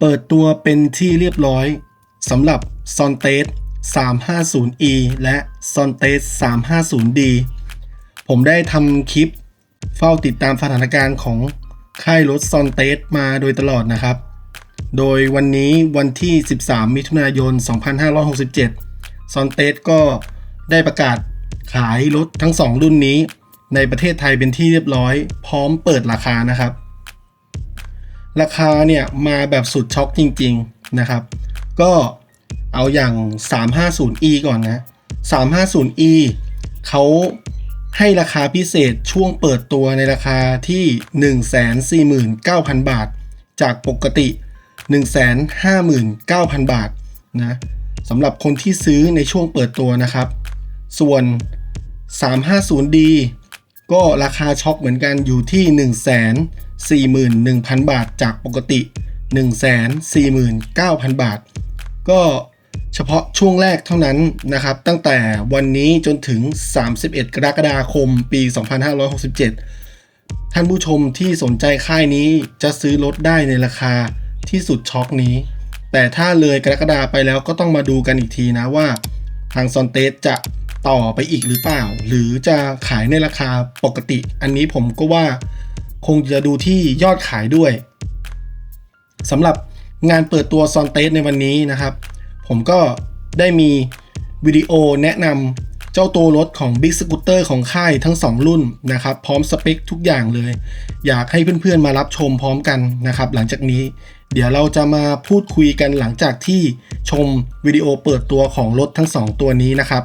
เปิดตัวเป็นที่เรียบร้อยสำหรับ s o n t e s 350e และ s o n t e s 350d ผมได้ทำคลิปเฝ้าติดตามสถานการณ์ของค่ายรถ s o n t e s มาโดยตลอดนะครับ โดยวันนี้วันที่ 13 มิถุนายน 2567 s o n t e s ก็ได้ประกาศขายรถทั้ง 2 รุ่นนี้ ในประเทศไทยเป็นที่เรียบร้อย พร้อมเปิดราคานะครับ ราคาเนี่ยมาแบบสุดช็อกจริง ๆนะครับ ก็เอาอย่าง 350e ก่อนนะ 350e เขาให้ราคาพิเศษช่วงเปิดตัวในราคาที่ 149,000 บาท จากปกติ 159,000 บาทนะสำหรับคนที่ซื้อในช่วงเปิดตัวนะครับ ส่วน 350d ก็ราคาช็อกเหมือนกันอยู่ที่ 141,000 บาทจากปกติ 149,000 บาท ก็เฉพาะช่วงแรกเท่านั้นนะครับ ตั้งแต่วันนี้จนถึง 31 กรกฎาคมปี 2567 ท่านผู้ชมที่สนใจค่ายนี้จะซื้อรถได้ในราคาที่สุดช็อกนี้ แต่ถ้าเลยกรกฎาไปแล้วก็ต้องมาดูกันอีกทีนะว่า ทางซอนเตสจะ ต่อไปอีกหรือเปล่า หรือจะขายในราคาปกติ อันนี้ผมก็ว่าคงจะดูที่ยอดขายด้วยสำหรับงานเปิดตัวซอนเตสในวันนี้นะครับ ผมก็ได้มีวิดีโอแนะนำเจ้าตัวรถของ Big Scooter ของค่ายทั้ง 2 รุ่นนะครับ พร้อมสเปคทุกอย่างเลย อยากให้เพื่อนๆมารับชมพร้อมกันนะครับ หลังจากนี้ เดี๋ยวเราจะมาพูดคุยกันหลังจากที่ชมวิดีโอเปิดตัวของรถทั้ง 2 ตัวนี้นะครับ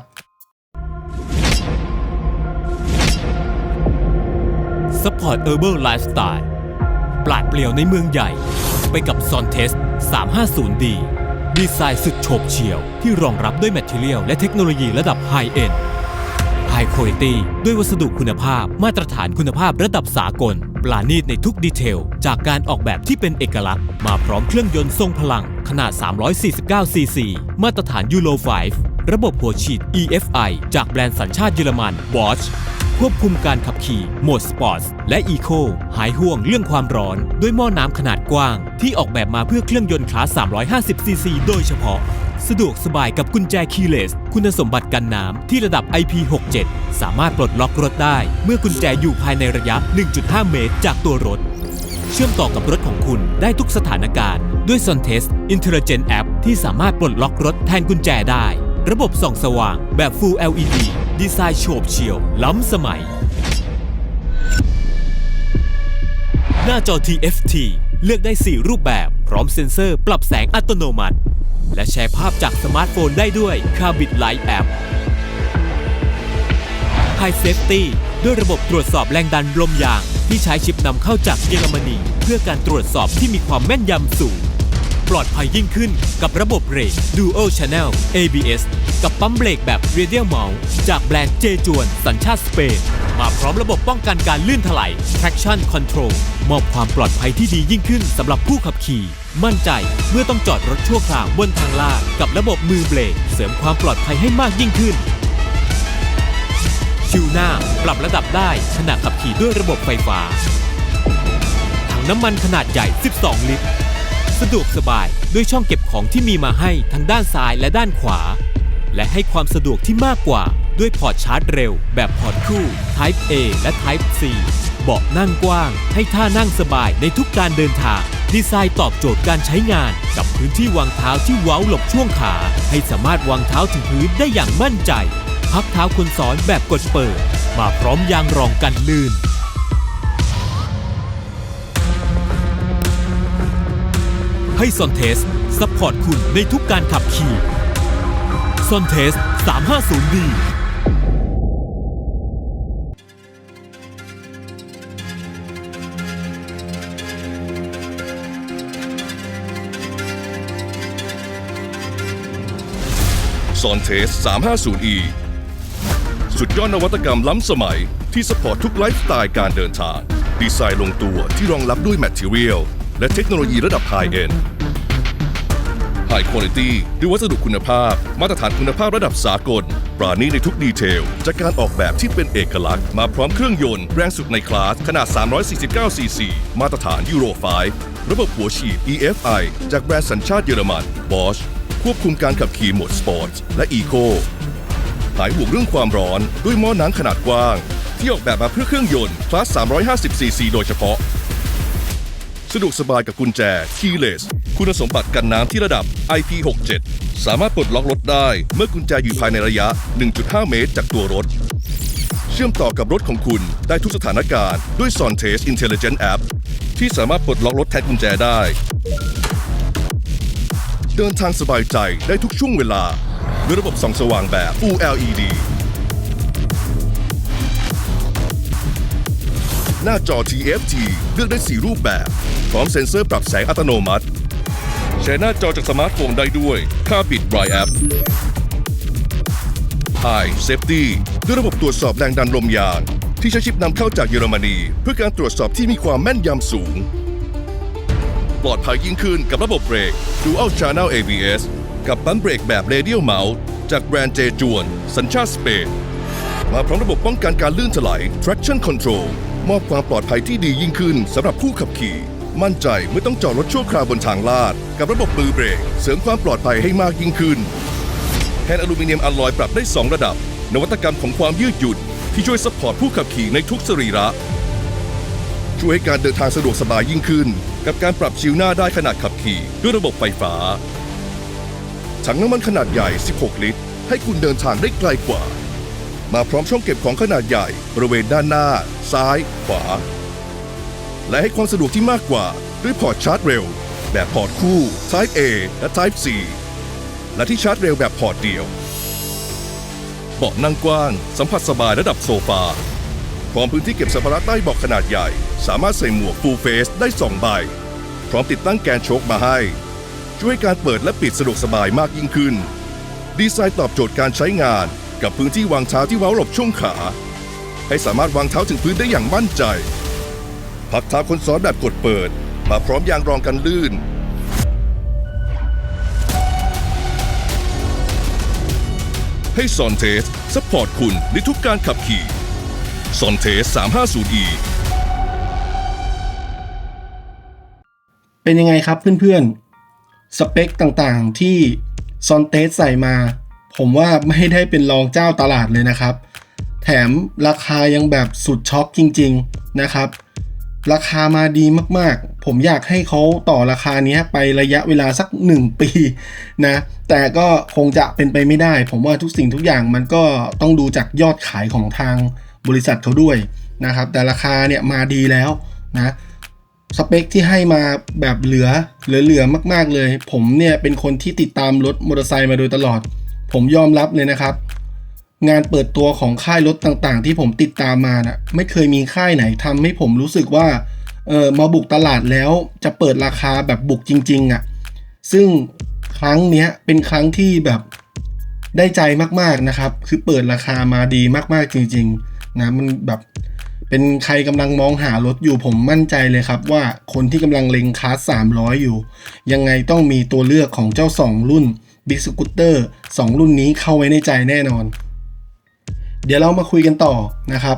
สปอร์ตเออร์เบิร์ไลฟ์สไตล์ปราดเปลี่ยวในเมืองใหญ่ ไปกับ s o n t e s 350D ดีไซน์สุดโฉบเฉี่ยว ที่รองรับด้วยแมทเทียลและเทคโนโลยีระดับไฮเอ็น High Quality ด้วยวัสดุคุณภาพมาตรฐานคุณภาพระดับสากล ปราณีตในทุกดีเทล จากการออกแบบที่เป็นเอกลักษณ์ มาพร้อมเครื่องยนต์ทรงพลังขนาด 349 ซีซี มาตรฐานยูโร5 ระบบหัวฉีด EFI จากแบรนด์สัญชาติเยอรมัน Bosch ควบคุมการขับขี่โหมดสปอร์ตและอีโคหายห่วงเรื่องความร้อน ด้วยหม้อน้ำขนาดกว้าง ที่ออกแบบมาเพื่อเครื่องยนต์คลาส 350 ซีซีโดยเฉพาะ สะดวกสบายกับกุญแจคีย์เลส คุณสมบัติกันน้ำที่ระดับ IP67 สามารถปลดล็อกรถได้ เมื่อกุญแจอยู่ภายในระยะ 1.5 เมตรจากตัวรถ เชื่อมต่อกับรถของคุณได้ทุกสถานการณ์ ด้วย s o n t e s Intelligent App ที่สามารถปลดล็อกรถแทนกุญแจได้ ระบบส่องสว่างแบบ Full LED ดีไซน์โฉบเฉี่ยว ล้ำสมัย หน้าจอ TFT เลือกได้ 4 รูปแบบพร้อมเซ็นเซอร์ปรับแสงอัตโนมัติ และแชร์ภาพจากสมาร์ทโฟนได้ด้วย Carbit Light App High Safety ด้วยระบบตรวจสอบแรงดันลมยาง ที่ใช้ชิปนำเข้าจากเยอรมนี เพื่อการตรวจสอบที่มีความแม่นยำสูง ปลอดภัยยิ่งขึ้นกับระบบเบรก Dual Channel ABS กับปั๊มเบรกแบบ Radial Mount จากแบรนด์เจจวนสัญชาติสเปน มาพร้อมระบบป้องกันการลื่นถลาย Traction Control มอบความปลอดภัยที่ดียิ่งขึ้นสำหรับผู้ขับขี่ มั่นใจเมื่อต้องจอดรถชั่วคราวบนทางลาดกับระบบมือเบรก เสริมความปลอดภัยให้มากยิ่งขึ้นชิวหน้าปรับระดับได้ขณะขับขี่ด้วยระบบไฟฟ้าถังน้ำมันขนาดใหญ่ 12 ลิตร สะดวกสบายด้วยช่องเก็บของที่มีมาให้ทั้งด้านซ้ายและด้านขวา และให้ความสะดวกที่มากกว่าด้วยพอร์ตชาร์จเร็ว แบบพอร์ตคู่ Type A และ Type C เบาะนั่งกว้าง ให้ท่านั่งสบายในทุกการเดินทาง ดีไซน์ตอบโจทย์การใช้งาน กับพื้นที่วางเท้าที่เว้าหลบช่วงขา ให้สามารถวางเท้าถึงพื้นได้อย่างมั่นใจ พักเท้าคนซ้อนแบบกดเปิด มาพร้อมยางรองกันลื่น ให้ซอนเทสซัพพอร์ตคุณในทุกการขับขี่ซอนเทส 350D ซอนเทส 350e สุดยอดนวัตกรรมล้ำสมัยที่สปอร์ตทุกไลฟ์สไตล์การเดินทาง ดีไซน์ลงตัวที่รองรับด้วยแมทเทียล และเทคโนโลยีระดับไฮเอ็น High Quality ด้วยวัสดุคุณภาพ มาตรฐานคุณภาพระดับสากล ปราณีในทุกดีเทล จากการออกแบบที่เป็นเอกลักษณ์ มาพร้อมเครื่องยนต์แรงสุดในคลาส ขนาด 349 ซีซี มาตรฐานยูโร 5 ระบบหัวฉีด EFI จากแบรนด์สัญชาติเยอรมัน Bosch ควบคุมการขับขี่โหมดสปอร์ตและอีโคหายห่วงเรื่องความร้อนด้วยหม้อน้ำขนาดกว้าง ที่ออกแบบมาเพื่อเครื่องยนต์คลาส 350 ซีซีโดยเฉพาะ สะดวกสบายกับกุญแจ keyless คุณสมบัติกันน้ำที่ระดับ IP67 สามารถปลดล็อกรถได้ เมื่อกุญแจอยู่ภายในระยะ 1.5 เมตรจากตัวรถ เชื่อมต่อกับรถของคุณได้ทุกสถานการณ์ด้วย s o n t e s Intelligent App ที่สามารถปลดล็อกรถแทนกุญแจได้ เดินทางสบายใจได้ทุกช่วงเวลาด้วยระบบส่องสว่างแบบ Full LED หน้าจอ TFT เลือกได้ 4 รูปแบบ พร้อมเซ็นเซอร์ปรับแสงอัตโนมัติใช้หน้าจอจากสมาร์ทโฟนได้ด้วย ค่าบิด Bright App i Safety ด้วยระบบตรวจสอบแรงดันลมยาง ที่ใช้ชิปนำเข้าจากเยอรมนี เพื่อการตรวจสอบที่มีความแม่นยำสูง ปลอดภัยยิ่งขึ้นกับระบบเบรก Dual Channel ABS กับปั๊มเบรกแบบ Radial Mount จากแบรนด์เจจวน สัญชาติสเปนมาพร้อมระบบป้องกันการลื่นถลาย traction control มอบความปลอดภัยที่ดียิ่งขึ้นสำหรับผู้ขับขี่ มั่นใจไม่ต้องจอดรถชั่วคราวบนทางลาด กับระบบมือเบรก เสริมความปลอดภัยให้มากยิ่งขึ้นแผ่นอลูมิเนียมอลลอยปรับได้ 2 ระดับ นวัตกรรมของความยืดหยุ่นที่ช่วยซัพพอร์ตผู้ขับขี่ในทุกสรีระ ช่วยให้การเดินทางสะดวกสบายยิ่งขึ้น กับการปรับชิวหน้าได้ขนาดขับขี่ด้วยระบบไฟฟ้า ถังน้ำมันขนาดใหญ่ 16 ลิตร ให้คุณเดินทางได้ไกลกว่า มาพร้อมช่องเก็บของขนาดใหญ่บริเวณด้านหน้า ซ้าย ขวา และให้ความสะดวกที่มากกว่าด้วยพอร์ตชาร์จเร็ว แบบพอร์ตคู่ Type A และ Type C และที่ชาร์จเร็วแบบพอร์ตเดียวเบาะนั่งกว้าง สัมผัสสบายระดับโซฟาพร้อมพื้นที่เก็บสัมภาระใต้เบาะขนาดใหญ่ สามารถใส่หมวก Full Face ได้ 2 ใบ พร้อมติดตั้งแกนโชคมาให้ ช่วยการเปิดและปิดสะดวกสบายมากยิ่งขึ้น ดีไซน์ตอบโจทย์การใช้งาน กับพื้นที่วางเท้าที่เว้าหลบช่วงขา ให้สามารถวางเท้าถึงพื้นได้อย่างมั่นใจ พักเท้าคนซ้อนแบบกดเปิด มาพร้อมยางรองกันลื่น ให้ซอนเทสซัพพอร์ตคุณในทุกการขับขี่ซอนเทส 350e เป็นยังไงครับเพื่อนๆ สเปคต่างๆที่ซอนเตสใส่มา ผมว่าไม่ได้เป็นรองเจ้าตลาดเลยนะครับ แถมราคายังแบบสุดช็อกจริง ๆ นะครับ ราคามาดีมากๆ ผมอยากให้เขาต่อราคานี้ไประยะเวลาสัก 1 ปีนะ แต่ก็คงจะเป็นไปไม่ได้ ผมว่าทุกสิ่งทุกอย่างมันก็ต้องดูจากยอดขายของทางบริษัทเขาด้วยนะครับ แต่ราคาเนี่ยมาดีแล้วนะสเปคที่ให้มาแบบเหลือเหลือเหลือมาก ๆเลย ผมเนี่ยเป็นคนที่ติดตามรถมอเตอร์ไซค์มาโดยตลอด ผมยอมรับเลยนะครับ งานเปิดตัวของค่ายรถต่างๆ ที่ผมติดตามมานะ่ะไม่เคยมีค่ายไหนทำให้ผมรู้สึกว่าเออมาบุกตลาดแล้วจะเปิดราคาแบบบุกจริง ๆอะ่ะซึ่งครั้งเนี้ยเป็นครั้งที่แบบได้ใจมากๆนะครับ คือเปิดราคามาดีมากๆจริงๆนะมันแบบเป็นใครกำลังมองหารถอยู่ผมมั่นใจเลยครับว่าคนที่กำลังเล็งคลาส 300 อยู่ ยังไงต้องมีตัวเลือกของเจ้า 2 รุ่น Big Scooter 2 รุ่นนี้เข้าไว้ในใจแน่นอน เดี๋ยวเรามาคุยกันต่อนะครับ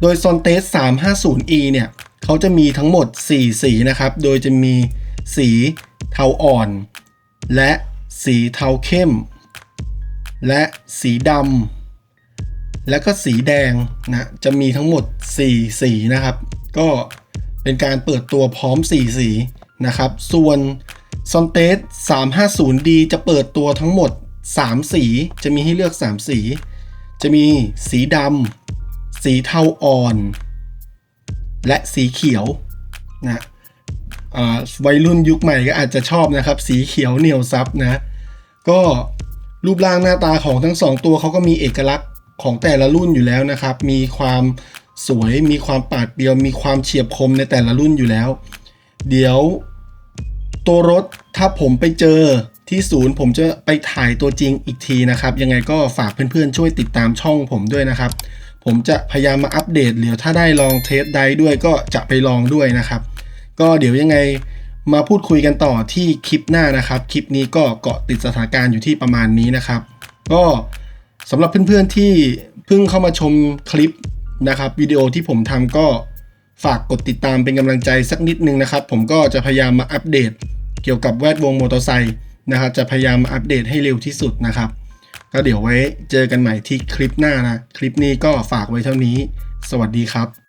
โดย s o n t e s 350e เนี่ยเขาจะมีทั้งหมด 4 สีนะครับ โดยจะมีสีเทาอ่อน และสีเทาเข้ม และสีดำแล้วก็สีแดงนะจะมีทั้งหมด 4 สีนะครับ ก็เป็นการเปิดตัวพร้อม 4 สีนะครับ ส่วน s o n t e s 350D จะเปิดตัวทั้งหมด 3 สี จะมีให้เลือก 3 สี จะมีสีดำสีเทาอ่อน และสีเขียวนะอ่าวัยรุ่นยุคใหม่ก็อาจจะชอบนะครับ สีเขียวเหนียวซับนะ ก็รูปร่างหน้าตาของทั้งสองตัวเขาก็มีเอกลักษณ์ของแต่ละรุ่นอยู่แล้วนะครับ มีความสวยมีความปาดเปรียว มีความเฉียบคมในแต่ละรุ่นอยู่แล้ว เดี๋ยวตัวรถถ้าผมไปเจอ ที่ศูนย์ผมจะไปถ่ายตัวจริงอีกทีนะครับ ยังไงก็ฝากเพื่อนๆ ช่วยติดตามช่องผมด้วยนะครับ ผมจะพยายามมาอัปเดตเดี๋ยวถ้าได้ลองเทสได้ด้วยก็จะไปลองด้วยนะครับ ก็เดี๋ยวยังไงมาพูดคุยกันต่อที่คลิปหน้านะครับ คลิปนี้ก็เกาะติดสถานการณ์อยู่ที่ประมาณนี้นะครับ ก็สำหรับเพื่อนๆที่เพิ่งเข้ามาชมคลิปนะครับวิดีโอที่ผมทำก็ฝากกดติดตามเป็นกำลังใจสักนิดนึงนะครับ ผมก็จะพยายามมาอัปเดตเกี่ยวกับแวดวงมอเตอร์ไซค์ นะครับ จะพยายามอัปเดตให้เร็วที่สุดนะครับ ก็เดี๋ยวไว้เจอกันใหม่ที่คลิปหน้านะ คลิปนี้ก็ฝากไว้เท่านี้ สวัสดีครับ